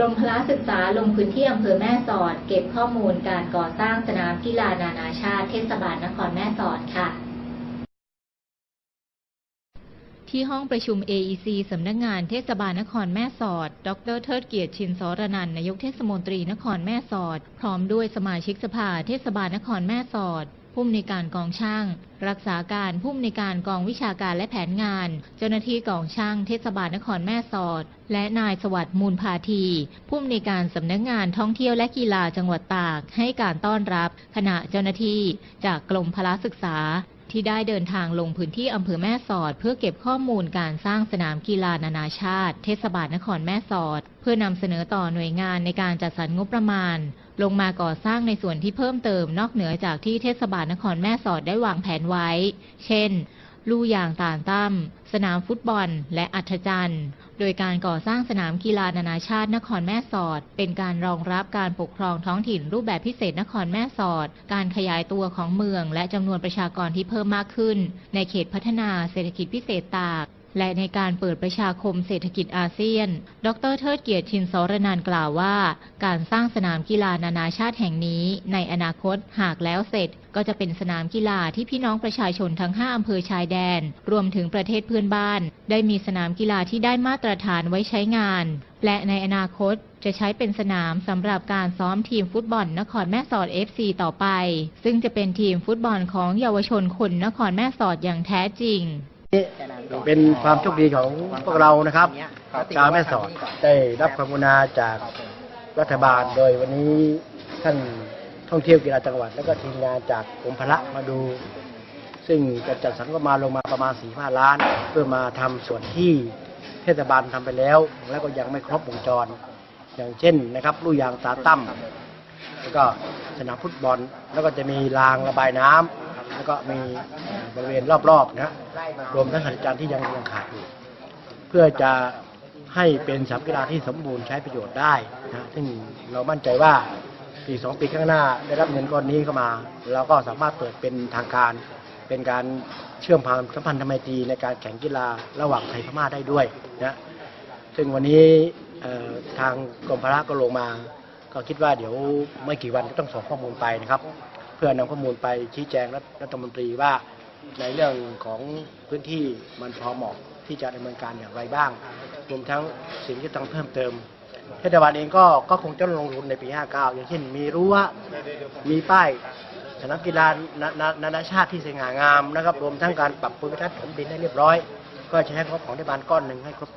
กรมพละศึกษาลงพื้นที่อำเภอแม่สอด เก็บข้อมูลการก่อสร้างสนามกีฬานานาชาติเทศบาลนครแม่สอดค่ะที่ห้องประชุม AEC สำนักงานเทศบาลนครแม่สอด ดรเทิดเกียรติชินสรนันนายกเทศมนตรีนครแม่สอด พร้อมด้วยสมาชิกสภาเทศบาลนครแม่สอด ผู้อำนวยการกองช่าง รักษาการผู้อำนวยการกองวิชาการและแผนงาน เจ้าหน้าที่กองช่างเทศบาลนครแม่สอด และนายสวัสดิ์มูลพาที ผู้อำนวยการสำนักงานท่องเที่ยวและกีฬาจังหวัดตาก ให้การต้อนรับ คณะเจ้าหน้าที่ จากกรมพละศึกษา ที่ได้เดินทางลงพื้นที่อำเภอแม่สอด เพื่อเก็บข้อมูลการสร้างสนามกีฬานานาชาติ เทศบาลนครแม่สอด เพื่อนำเสนอต่อหน่วยงานในการจัดสรรงบประมาณ ลงมาก่อสร้างในส่วนที่เพิ่มเติมนอกเหนือจากที่เทศบาลนครแม่สอดได้วางแผนไว้ เช่น ลู่ยางตานตั้มสนามฟุตบอล และอัธจันทร์ โดยการก่อสร้างสนามกีฬานานาชาตินครแม่สอด เป็นการรองรับการปกครองท้องถิ่นรูปแบบพิเศษนครแม่สอด การขยายตัวของเมือง และจำนวนประชากรที่เพิ่มมากขึ้น ในเขตพัฒนาเศรษฐกิจพิเศษตาก และในการเปิดประชาคมเศรษฐกิจอาเซียน ดรเทิดเกียรติชินสรนันกล่าวว่า การสร้างสนามกีฬานานาชาติแห่งนี้ ในอนาคตหากแล้วเสร็จ ก็จะเป็นสนามกีฬาที่พี่น้องประชาชนทั้ง 5 อำเภอชายแดน รวมถึงประเทศเพื่อนบ้าน ได้มีสนามกีฬาที่ได้มาตรฐานไว้ใช้งาน และในอนาคตจะใช้เป็นสนามสำหรับการซ้อมทีมฟุตบอลนครแม่สอด FC ต่อไป ซึ่งจะเป็นทีมฟุตบอลของเยาวชนคนนครแม่สอดอย่างแท้จริง เป็นความโชคดีของพวกเรานะครับชาวแม่สอดได้รับความกรุณาจากรัฐบาลโดยวันนี้ท่านท่องเที่ยวกีฬาจังหวัด แล้วก็ทีมงานจากกรมพละมาดู ซึ่งจะจัดสรรก็มาลงมาประมาณ4ี่ห้าล้าน เพื่อมาทำส่วนที่เทศบาลทำไปแล้ว แล้วก็ยังไม่ครบวงจร อย่างเช่นนะครับลู่ยางตาตั้มแล้วก็สนามฟุตบอล แล้วก็จะมีรางระบายน้ำแล้วก็มี บริเวณรอบๆนะรวมทั้งหัตถจารย์ที่ยังยังขาดอยู่เพื่อจะให้เป็นสนามกีฬาที่สมบูรณ์ใช้ประโยชน์ได้นะซึ่งเรามั่นใจว่าปีสองปีข้างหน้าได้รับเงินก้อนนี้เข้ามา เราก็สามารถเปิดเป็นทางการเป็นการเชื่อมความสัมพันธไมตรีในการแข่งกีฬาระหว่างไทยพม่าได้ด้วยนะซึ่งวันนี้เอ่อทางกรมพระก็ลงมา ก็คิดว่าเดี๋ยวไม่กี่วันก็ต้องส่งข้อมูลไปนะครับ เพื่อนำข้อมูลไปชี้แจงรัฐรัฐมนตรีว่า ในเรื่องของพื้นที่มันพอเหมาะที่จะดำเนินการอย่างไรบ้างรวมทั้งสิ่งที่ต้องเพิ่มเติมเทศบาลเองก็ก็คงจะลงทุนในปี 59 อย่างเช่น มีรั้วมีป้ายสนามกีฬานานาชาติที่สง่างามนะครับรวมทั้งการปรับปรุงทัศน์ถมดินให้เรียบร้อย ก็ใช้งบของเทศบาลก้อนหนึ่งให้ครบ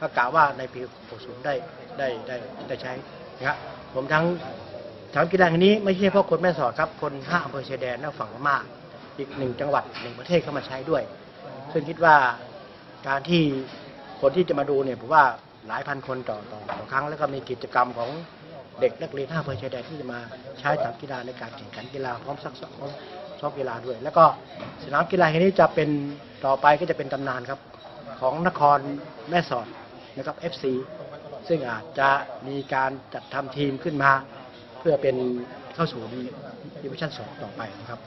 ก็กล่าวว่าในปี 60 ได้ได้ได้ได้ใช้นะครับรวมทั้งสนามกีฬาแห่งนี้ไม่ใช่เฉพาะคนแม่สอดครับคนห้าอำเภอชายแดนและฝั่งพม่า อีกหนึ่งจังหวัดหนึ่งประเทศเข้ามาใช้ด้วย ซึ่งคิดว่าการที่คนที่จะมาดูเนี่ยผมว่าหลายพันคนต่อต่อต่อครั้งแล้วก็มีกิจกรรมของเด็กนักเรียนห้าอำเภอชายแดนที่จะมาใช้สนามกีฬาในการแข่งขันกีฬาพร้อมซักซ้อมซ้อมกีฬาด้วย แล้วก็สนามกีฬาแห่งนี้จะเป็นต่อไปก็จะเป็นตำนานครับของนครแม่สอดนะครับ FC ซึ่งอาจจะมีการจัดทำทีมขึ้นมา เพื่อเป็นเข้าสู่ดิวิชั่นสองต่อไปนะครับ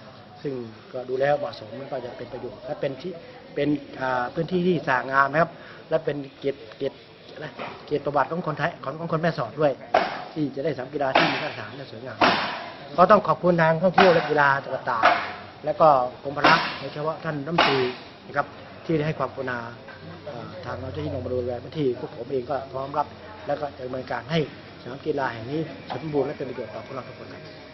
ซึ่งก็ดูแล้วเหมาะสมมันก็จะเป็นประโยชน์และเป็นที่เป็นพื้นที่ที่สางงามนะครับ และเป็นเกียรติเกียรติอะไรเกียรติประวัติของคนไทยของของคนแม่สอดด้วย ที่จะได้สนามกีฬาที่มีมาตรฐานและสวยงามก็ต้องขอบคุณทางท่องเที่ยวและกีฬาจังหวัดตากและก็กรมพละโดยเฉพาะท่านรัฐมนตรีนะครับที่ได้ให้ความกรุณาทางเราจ้าที่ลงมาดูแลพื้นที่พวกผมเองก็พร้อมรับ แล้วก็จะดำเนินการให้สนามกีฬาแห่งนี้สมบูรณ์และเป็นประโยชน์ต่อพวกเราทุกคนครับ